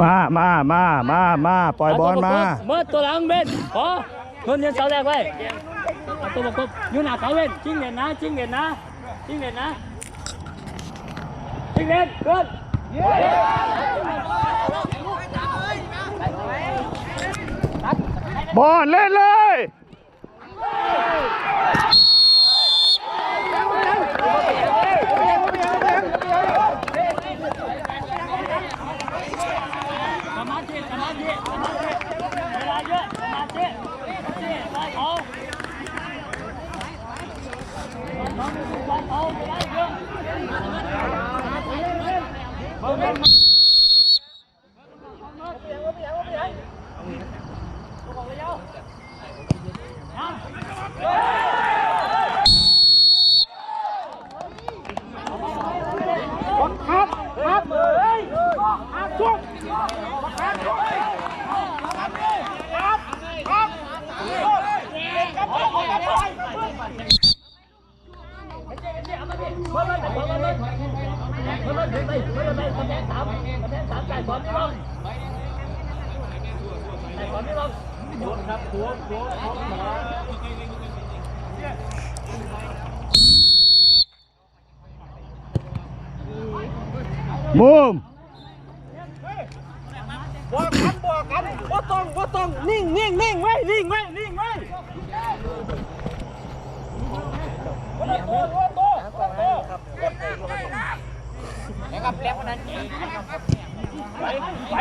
มามามามามาปล่อยบอลมาเมื่อตัวหลังเว้นขอเงินเย็นเสาแรกไว้เอาตัวประกบอยู่หน้าเสาเว้นจิ้งเหรียญนะจิ้งเหรียญนะจิ้งเหรียญนะจิ้งเหรียญเกินบอลเล่นเลย สมาธิสมาธิสมาธิเวลาเยอะสมาธินี่ไปเขาไปเขาเวลาเยอะ บูมบอกกันบอกกันว่ต้องว่ต้องนิ่งนิ่งนิ่งไว้นิ่งไว้นิ่งไว้วันโตวันโตวันโตนะครับแล้ววันนั้นไปไป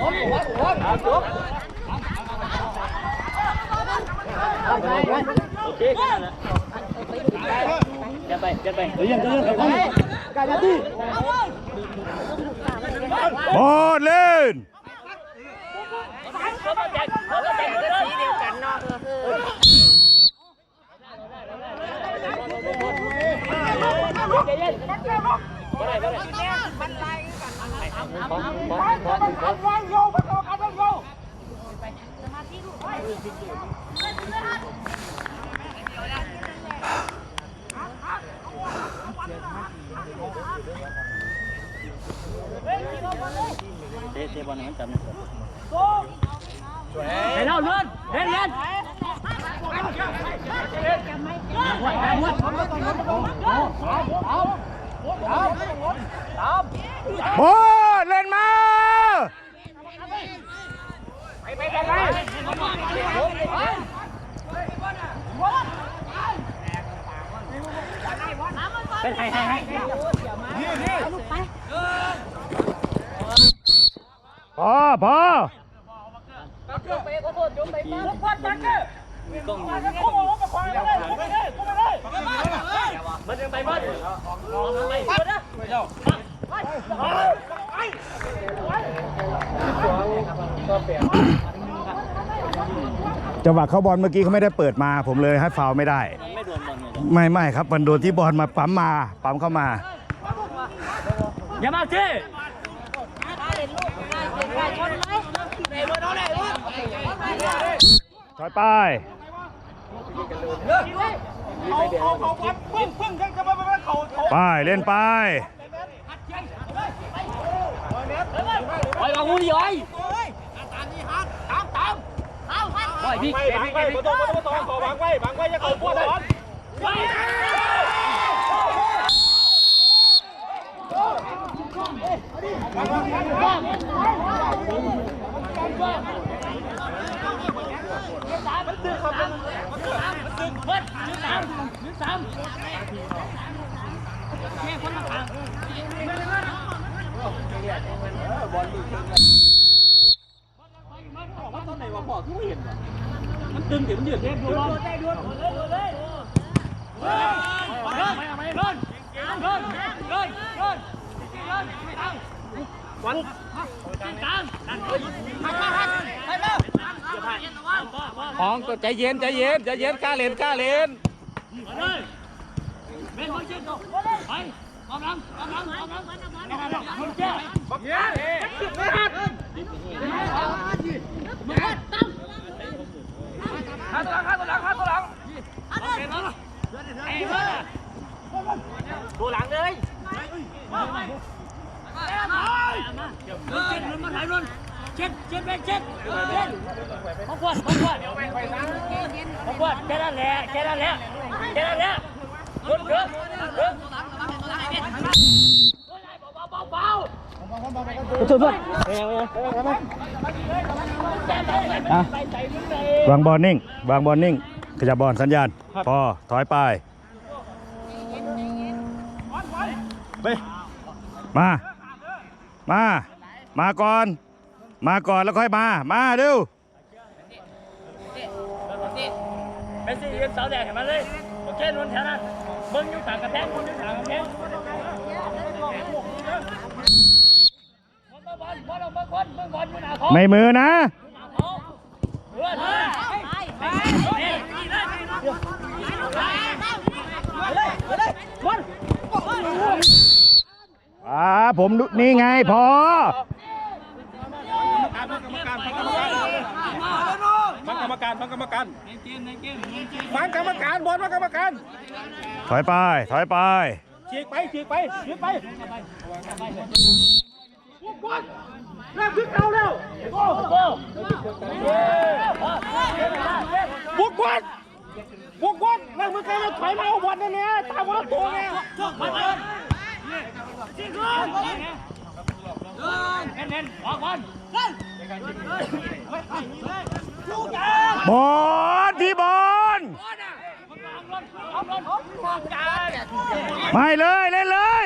ผมผมผมผมโอเคแค่นั้นแหละเดี๋ยวไปเดี๋ยวไปเดี๋ยวยังเดี๋ยวยัง กายนาทีบอลเล่นสีเดียวกันเนาะใจเย็นบ่ได้บ่ได้ขอขอขอขอ วางโยมา ต่อกันวางโยเตะเตะบอลให้มันจับเนี่ยไปแล้วเลื่อนเล่นเล่นบอลเล่นมาเป็นให้ให้ให้พอ พอต้อมันยังไปบ้านไปจังหวะเข้าบอลเมื่อกี้เขาไม่ได้เปิดมา ผมเลยให้ฟาวไม่ได้ ไม่ไม่ครับมันโดนที่บอลมาปั๊มมาปั๊มเข้ามาอย่ามาที่ ถอยไปเอาเอาเอาวัดพึ่งพึ่งกันจะมาเป็นเขาเขาไปเล่นไปปล่อยบางหูดิอ้อยปล่อยพี่ไปบังไปประตูประตูขอบังไว้บังไว้จะเขาพวกบอลมันตึงเดี๋ยวมันยืดเล่นดูบอลได้ด้วยเลยเลยเฮ้ยเดินเดินเดินเดินเดินเดินเดินวันกลาง ของก็ใจเย็นใจเย็นใจเย็นกล้าเล่นกล้าเล่นเลยเป็นคนเชื่อไปกำลังกำลังกำลังคนเชื่อข้าตัวหลังข้าตัวหลังข้าตัวหลัง เตัวหลังเลย เช็ดมันมาถ่ายรุ่น เช็ดเช็ดไปเช็ดเช็ดขอบคุณขอบคุณขอบคุณแค่นั้นแหละแค่นั้นแหละแค่นั้นแหละรุ่นเด้อเด้อเบาเบาอะวางบอลนิ่ง วางบอลนิ่ง ขยับบอลสัญญาณ พอ ถอยไป มา มา มาก่อน มาก่อนแล้วค่อยมา มาเร็วเมสซี่ยืนเสาแดงเห็นไหมเลยโอเคนุ่นแถวนั้นเบิ้งอยู่ทางกระแพงมึงอยู่ทางกระแพงบอลบอลบอลบอลบอลบอลอยู่หน้าท้องไม่มือนะเพื่อนเฮ้ยอ่าผมดูนี่ไงพอ ฟังกรรมการฟังกรรมการฟังกรรมการบอลฟังกรรมการถอยไป ถอยไปฉีกไปฉีกไปฉีกไปเริ่มขึ้นเก่าแล้วบุกบอลบุกบอลนั่งมือกันแล้วถอยมาเอาบอลนั่นเนี่ยตามบอลตัวเนี่ยเน้นๆออกบอล บอลที่บอลไม่เลยเล่นเลย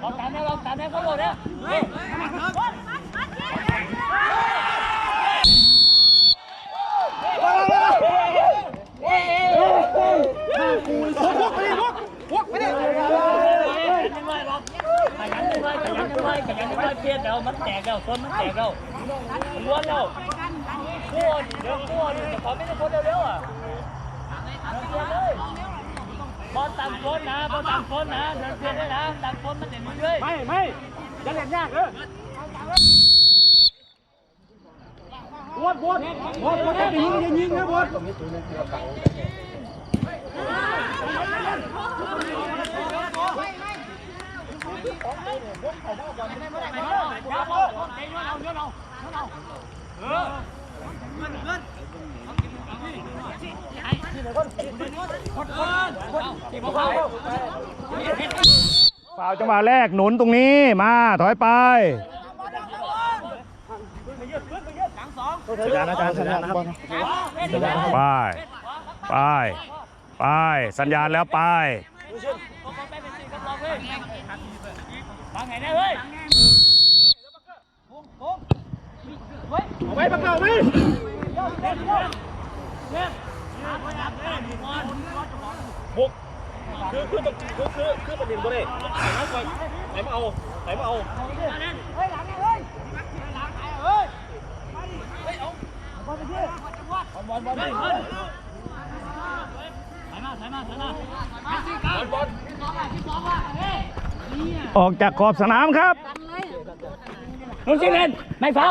เราตามแนวเราตามแนวเขาโหลดเนี่ย บุกไปดิบุกบุกไปดิ ยังไงหรอกขยันยังไงขยันยังไงขยันยังไง เพี้ยนแล้วมันแตกแล้วต้นมันแตกแล้วมันล้วนแล้วกู้เดี๋ยวกู้เดี๋ยวขอไม่ได้คนเร็วๆอะเพี้ยนเลยบอลต่ำคนนะบอลต่ำคนนะเดินเพี้ยนได้นะต่ำคนมันเด่นเรื่อยไม่ไม่จะเล่นยากเออวดวดวดวดจะยิงจะยิงนะวด ฝ่าวจังหวะแรกหนุนตรงนี้มาถอยไปสัญญาณอาจารย์สัญญาณนะครับไปไปไปสัญญาณแล้วไปฟังไงได้เว้ย ไว้บังเอาไหมบุกคือคือต้องคือคือคือประเด็นบ่ได้ไหนมาก่อนไหนมาเอาไหนมาเอาถ่ายมาถ่ายมาถ่ายมาบอลออกจากขอบสนามครับนุ่นชิงเล่นไม่เฝ้า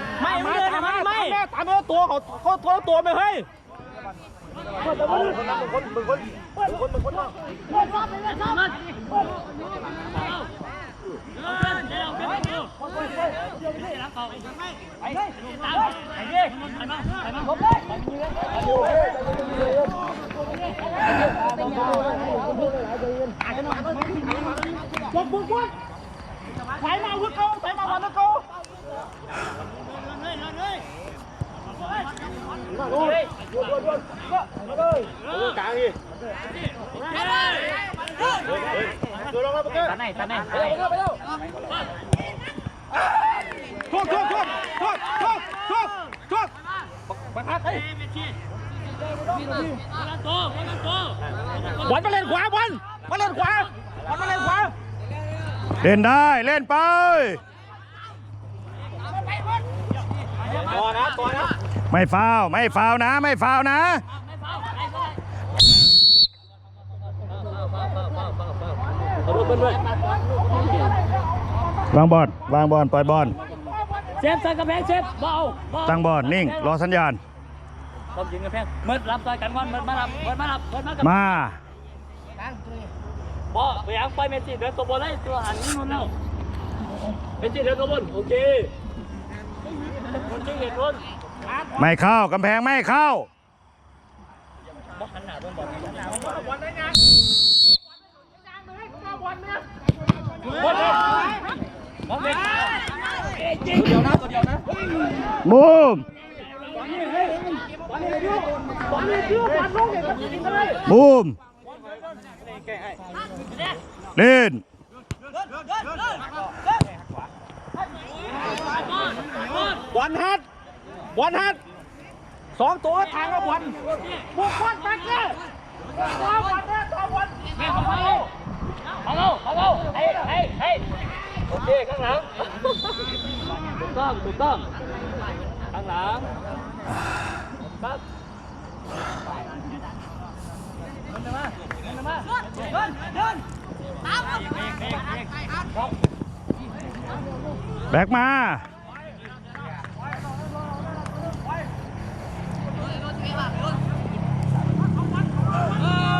ไปแล้วไปแล้วทุกทุกทุก ทุกทุกทุกทุกบังคับบอลมาเล่นขวาบอลมาเล่นขวาบอลมาเล่นขวา เล่นได้เล่นไปต่อนะต่อนะ ไม่ฟาวล์ไม่ฟาวล์นะ ไม่ฟาวล์นะเอาลูกเพื่อนด้วยวางบอลวางบอลปล่อยบอลเซฟใส่กระแพงเซฟเบาเบาตั้งบอลนิ่ง รอสัญญาณผมยิงกระแพงเมิดรับต่อยกันก่อนเมิดมารับเมิดมารับเมิดมากับมาบอไปยังไปเมสซี่เดินตัวบนเลยตัวหันนี่นู่นแล้วเมสซี่เดินตัวบนโอเคคนจริงเห็นคน ไม่เข้ากำแพงไม่เข้าบอหันหน้าโดนบอลหันหน้าบอลบอลได้ไงบอลเนี่ยบอลเนี่ยบอลเนี่ยจริงเดียวนะตัวเดียวนะบูมบอลนี่เดียวบอลนี่เดียวบอลลงเนี่ยก็ยิงกันเลยบูมเล่นบอลฮัด บอลฮัดสองตัวทางกับบอลบุกบอลแบ็คเนี่ยตัวบอลเนี่ยตัวบอลเอาเอาเอาเอาเฮ้ยเฮ้ยเฮ้ยโอเคข้างหลังถูกต้องถูกต้องข้างหลังครับเดินมาเดินมาเดินเดินตามมเดินไปเองเราแบอลบอลบอลบอลบอลบอล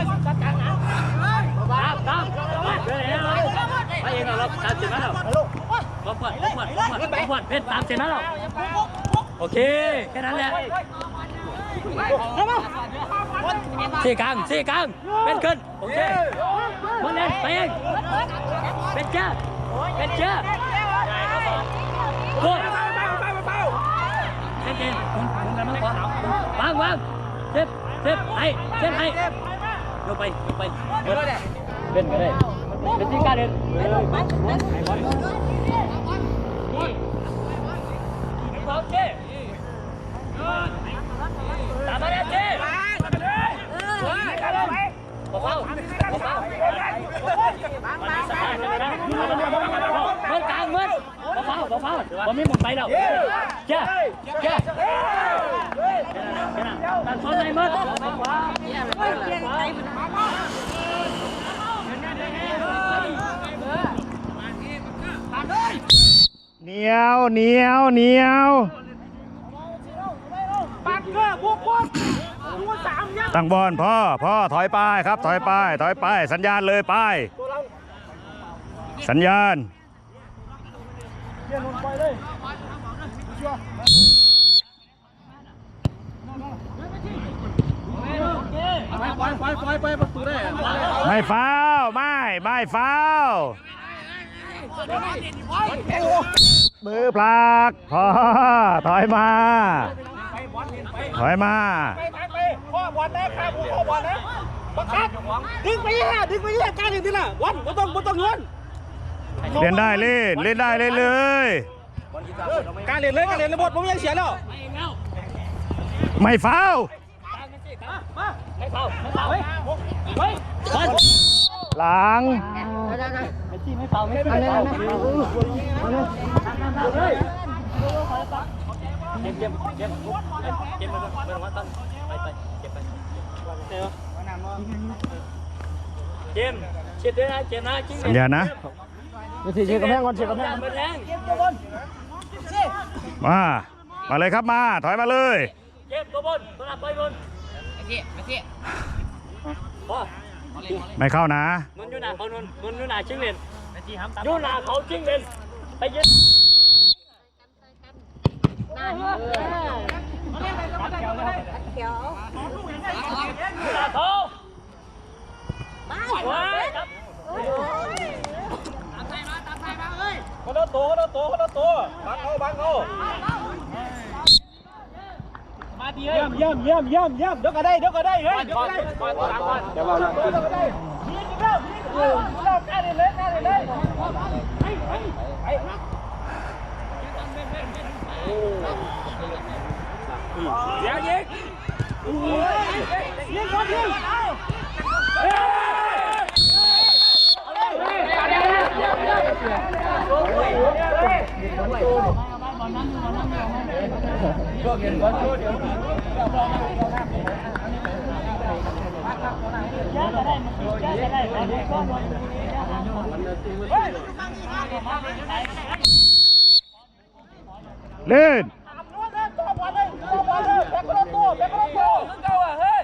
เพชรตามเสร็จแล้วโอเคแค่นั้นแหละสี่กลางสี่กลางเป็นขึ้นโอเคมาเล่นไปเองเป็นเจ้าเป็นเจ้าโอ้ยเล่นเองคุณคุณกันมากกว่าวางวางเซฟเซฟให้เซฟให้ โยกไปโยกไปเล่นก็ได้เป็นที่การเล่นโอเคตามมาแล้วเจ้ขอเข้าขอเข้ามันมีสถานเลยนะเมื่อกลางเมื่อขอเข้าขอเข้าผมไม่หมดไปแล้วเจ้าเจ้า ตัดซ้อนในเมื่อขวาเหนียวเหนียวเหนียวปักเกอร์บุกบวสามยักตั้งบอลพ่อพ่อถอยไปครับถอยไปถอยไปสัญญาณเลยไปตัวเราสัญญาณ เปลี่ยนลง ไปเลยชัวไปไปไปไปประตูได้ไม่ฟาวล์ไม่ไม่ฟาวล์มือผลักพอถอยมา ถอยมาไปไปไปพ่อบอลนะข้าบุกพ่อบอลนะบังคับดึงไปฮะดึงไปฮะการดึงนี่ล่ะวันไม่ต้องไม่ต้องย้อนเล่นได้เล่นเล่นได้เล่นเลยการเล่นเลยการเล่นระบบผมยังเสียแล้วไม่ฟาว หลังไม่ที่ไม่เข้าไม่เข้าเฮ้ยเก็บเก็บเก็บเก็บมาเมื่อวันตั้งไปไปเก็บไปเกมเช็ดด้วยนะเกมนะจริงสัญญาณนะเช็คกระแพงก่อนเช็คกระแพงมันแรงมา มาเลยครับมา ถอยมาเลยเก็บตัวบนตัวหลับไปบน พอไม่เข้านะนุ่นยูนาเขานุ่นนุ่นยูนาชิงเลนยูนาเขาชิงเลนไปยึดยูนาเขาไว้ครับคนละตัวคนละตัวคนละตัวบังเขาบังเขาเยี่ยมเยี่ยมเยี่ยมเยี่ยมเยี่ยมเดี๋ยวก็ได้เดี๋ยวก็ได้เ Ati ơi. Dâm dâm dâm dâm dâm. Đốt ở đây, đốt ở đây. Ê, đốt ở đây. Coi tôi làm coi. Dạ vâng. Đốt ở đây. Đi đi đâu? Đi đâu? Ra đây lên, ra đây lên. Ấy, ấy. Ấy. Dạ giết. Giết con đi. Hãy subscribe cho kênh Ghiền Mì Gõ Để không bỏ lỡ những video hấp dẫn ก็เห็นว่าช่วยเดี๋ยวเล่นตัวบอลเลยตัวบอลเลยแบกคนลตัวแบกคนลตัวเฮ้ย